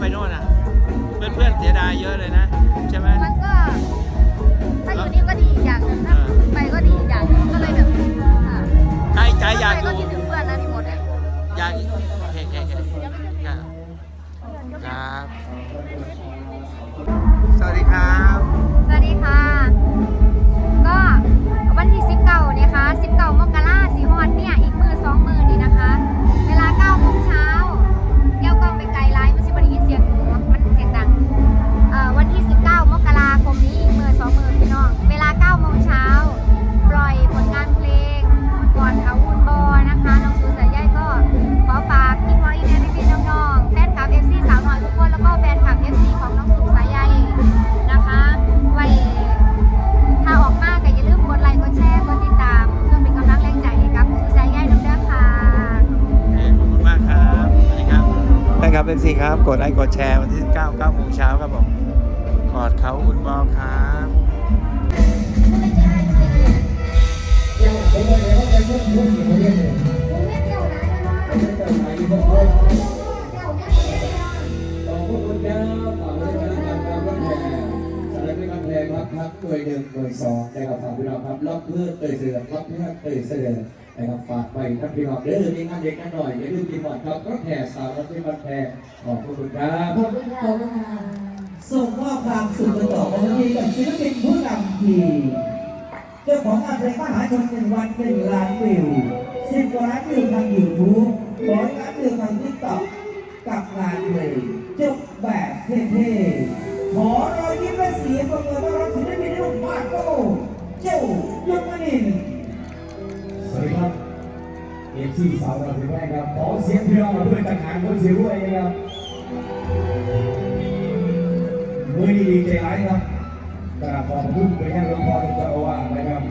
ไปโน่นอะ เพื่อนๆเสียดายเยอะเลยนะ ใช่ไหมมันก็ ถ้าอยู่นี่ก็ดีอีกอย่างหนึ่งถ้าอ่าไปก็ดีอีกอย่างหนึ่งก็เลยแบบอ่าใจใจอยากไปอก็ยู่ เป็นสี่ครับ กดไลค์กดแชร์วันที่9 9โมงเช้าครับผมกอดเขาคุณบอลครับขอบคุณครับฝากไว้ด้วยนะครับรับแทนสำหรับเป็นกำแพงรับครับหน่วยหนึ่งหน่วยสองนะครับฝากพี่น้องครับรับเพื่อเตยเสือรับเพื่อเตยเสือ นะครับฝากไปท่านพี่น้องเด้อมีงานเด็กงานหน่อยอย่าลืมกินก่อนครับรถแห่สาวรถที่บันแพงขอบคุณครับส่งมอบความสุขต่อกันทีกับศิลปินผู้นำทีเจ้าของงานเพลงมหาชนหนึ่งวันหนึ่งล้านวิวสิบกว่าล้านวิวทางยูทูบร้อยล้านวิวทางทิกตอกกับงานเพลงจบแบบเท่ๆขอรอยยิ้มและเสียงปรบมือต้อนรับ เอฟซีสาวเราเป็นแรกครับขอเสียงพี่น้องมาด้วยต่างหางคนเสียด้วยนะครับมือดีดีใจร้ายครับกราบขอบคุณไปยังหลวงพ่อเจ้าอาวาสนะครับ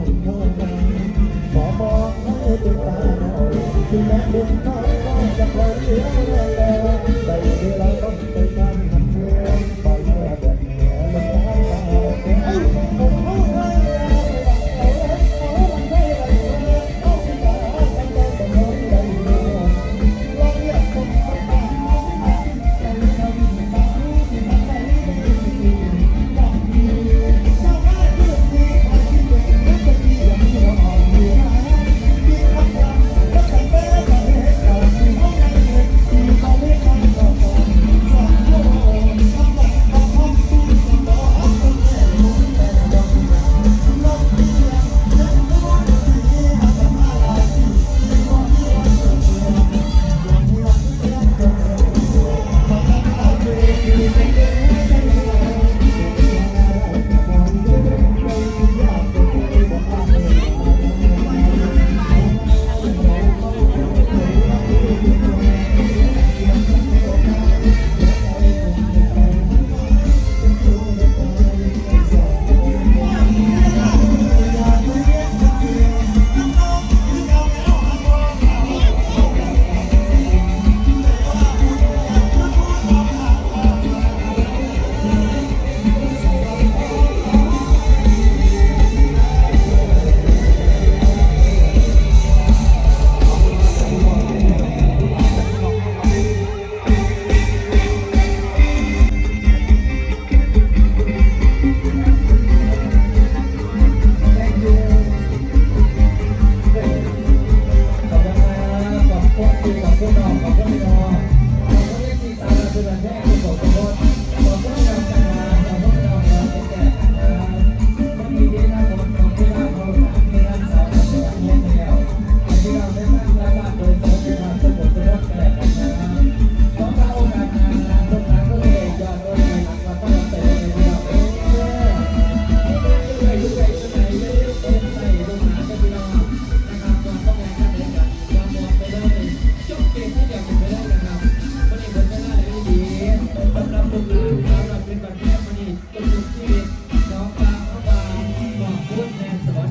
ขอ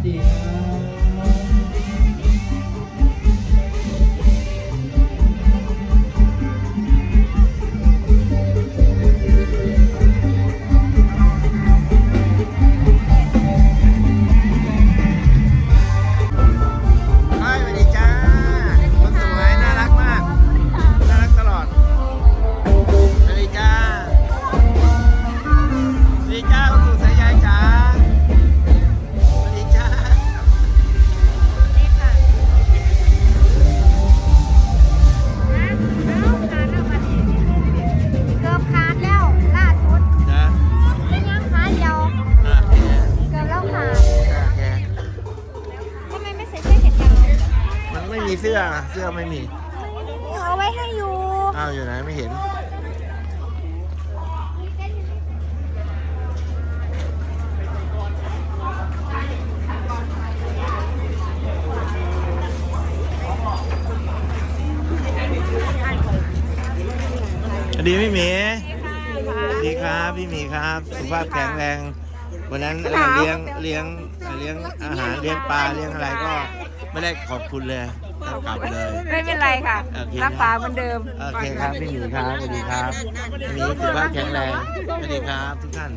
ดี ไม่มีเสื้อเสื้อไม่มีเอาไว้ให้อยู่อ้าวอยู่ไหนไม่เห็นสวัสดีพี่หมีสวัสดีครับพี่หมีครับสุขภาพแข็งแรง วันนั้นเอ่อเลี้ยงเลี้ยงเลี้ยงอาหารเลี้ยงปลาเลี้ยงอะไรก็ไม่ได้ขอบคุณเลย เอากลับเลย ไม่เป็นไรค่ะ โอเครักษาเหมือนเดิม โอเคครับพี่หมีครับสวัสดีครับวันนี้สุขภาพแข็งแรงสวัสดีครับทุกท่าน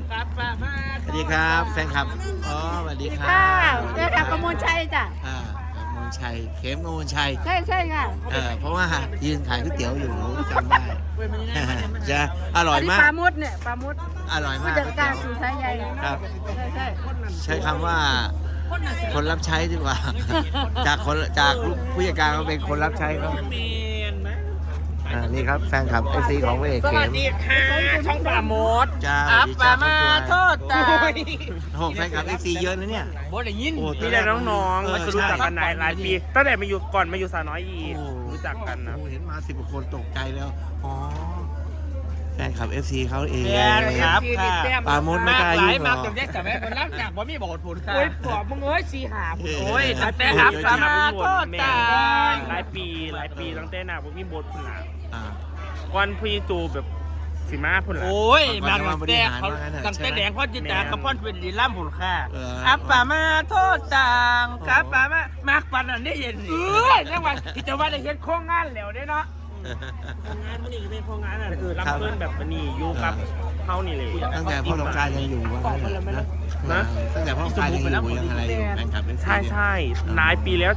สวัสดีครับแฟนคลับอ๋อสวัสดีครับค่ะสวัสเจดีอคกัรับบกมลชัยจ้ะ อ่ากมลชัยเข็มกมลชัยใช่ใช่ค่ะเออเพราะว่ายืนขายก๋วยเตี๋ยวอยู่จำได้ จะอร่อยนนี้มาปกลามุดเนี่ยปลามุดอร่อยผู้มากจัดก๋วยการเตี๋ยว สู่สายใยครับ ใช่ใช่ใช้คำว่า คนรับใช้ดีกว่า จากคนจากผู้จัดการก็เป็นคนรับใช้เขาอ่านี่ครับแฟนคลับเอซีของพระเอกสเข็วัสมดีค่ะช่องปราโมดจ้าอัปดีปาจ้ามาโทษตาโอ้โหแฟนคลับเอซีเยอะนะเนี่ย บ่ได้ยิน โอ้มีแต่น้องเออๆมาจะรู้จักกันหลายหลายปีตั้งแต่มาอยู่ก่อนมาอยู่สาวน้อยอีกโอ้รู้จักกันนะ โอ้เห็นมาสิบกว่าคนตกใจแล้ว อ๋อ แฟนคลับ FC เขาเองแม่นครับค่ะปลามุดไม่กล้ายุ่งหรอกมากจนแยกจากแม่คนรับจากบ่มีบอกผลค่ะโอ้ยปอบมึงเอ้ยสีหาบโอ้ยตั้งแต่อัปปามาโทษตาหลายปีหลายปีตั้งแต่หน้าบ่มีบทพุ่นล่ะอ่าก่อนพี่จูแบบสิมาพุ่นล่ะโอ้ยก่ดัอนงจะมาบริแต่หารเขาว่างั้นเถอะตั้งแต่ใช่ไหมแดงพ่อจิตตากับพ่อเป็นลีล่ำผลค่าเอออัอัปปามาโทษต่างกับปามามากปันอันนี้เย็นเออจังหวะที่จะว่าได้เฮ็ดโครงงานแล้วเด้เนาะ งานมันนี่ก็เป็นโครงงานอะเออรับเพื่อนแบบมันนี่อยู่กับเขานี่เลยตั้งแต่พ่อสงกรารยังอยู่ว่างั้นเถอะนะนะ ตั้งแต่พ่อสงกรารยังอยู่ยังอะไรอยู่แฟนคลับ FC ใช่ใช่หลายปีแล้ว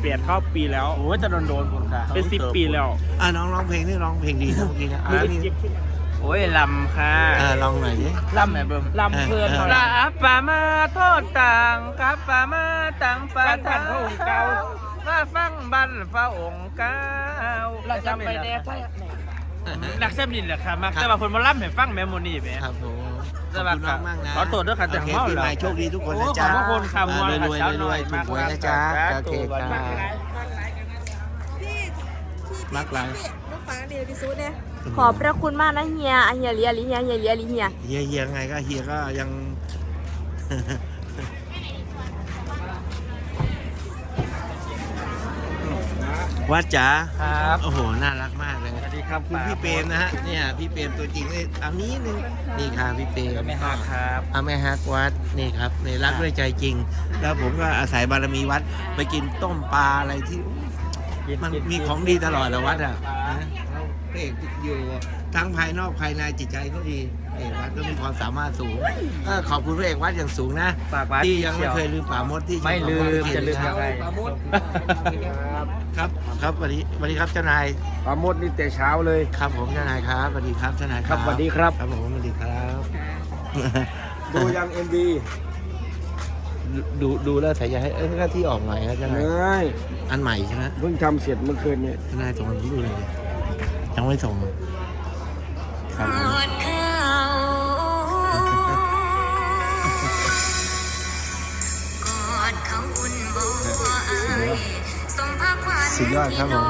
เปลี่ยนเข้าปีแล้วโอ้ยจะโดนโดนผลค่าเป็นสิบปีแล้วอะน้องร้องเพลงนี่ร้องเพลงดีนะเมื่อกี้นะมือนี่จิบขึ้นมาโอ้ยลำค่ะเออลองหน่อยดิลำแม่เบิ่มลำเพลินเออเขาลาละอัปปามาโทษต่างกับปามาต่างปาบ้านท่านพระองค์เก่า มาฟังบันพระองค์เก้าเราจำไปแน่ใช่ใช่นักเส้นดินแหละค่ะมากแต่ว่าคนมาล่ำให้ฟังแมมโมนี่แหมครับผมขสอบวัสคุณดีมากมากๆนะขอโทษด้วยค่ะแต่โอเคของเราปีใหม่โชคดีทุกคนโอ้นะจ๊ะขอบพระคุณค่ะเออมวลรวยค่ะๆรวยๆเช้าถูหน่อยกหวยนะจ๊ะมากโอเคตัวครับมักหลายลูกฟังดีที่สุดเนี่ยขอบพระคุณมากนะเฮียอะเฮียเลียลิเฮียเฮียเลียลิเฮียเฮียเฮียไงก็เฮียก็ยัง วัดจ๋าครับโอ้โหน่ารักมากเลยสวัสดีครับคุณพี่เปรมนะฮะเนี่ยพี่เปรมตัวจริงเลยเอานี้นึงนี่ค่ะพี่เปรมไม่หักครับอาแม่ฮักวัดนี่ครับนี่รักด้วยใจจริง แล้วผมก็อาศัยบารมีวัดไปกินต้มปลาอะไรที่มันมีของดีตลอดแหละวัดอะนะแล้ว พระเอกอยู่ทั้งภายนอกภายในจิตใจก็ดีเอกวัดก็มีความสามารถสูงก็ขอบคุณพระเอกวัดอย่างสูงนะฝากวัดที่ยังไม่เคยลืมป่ามดที่ไม่ลืมจะลืมยังไงครับครับสวัสดีสวัสดีครับเจ้านายปลาหมดนี่แต่เช้าเลยครับผมเจ้านายครับสวัสดีครับเจ้านายครับสวัสดีครับครับผมสวัสดีครับดูยังเอ็มบีดูดูแล้วสายใยให้เออหน้าที่ออกหน่อยครับเจ้านายง่ายอันใหม่ใช่ไหมเพิ่งทำเสร็จเมื่อคืนเนี่ยเจ้านายส่งมาผมดูเลย ยังไม่ส่งครับกอดเขากอดเขาอุ่นบ่อายสมภาควันสุดยอดครับผม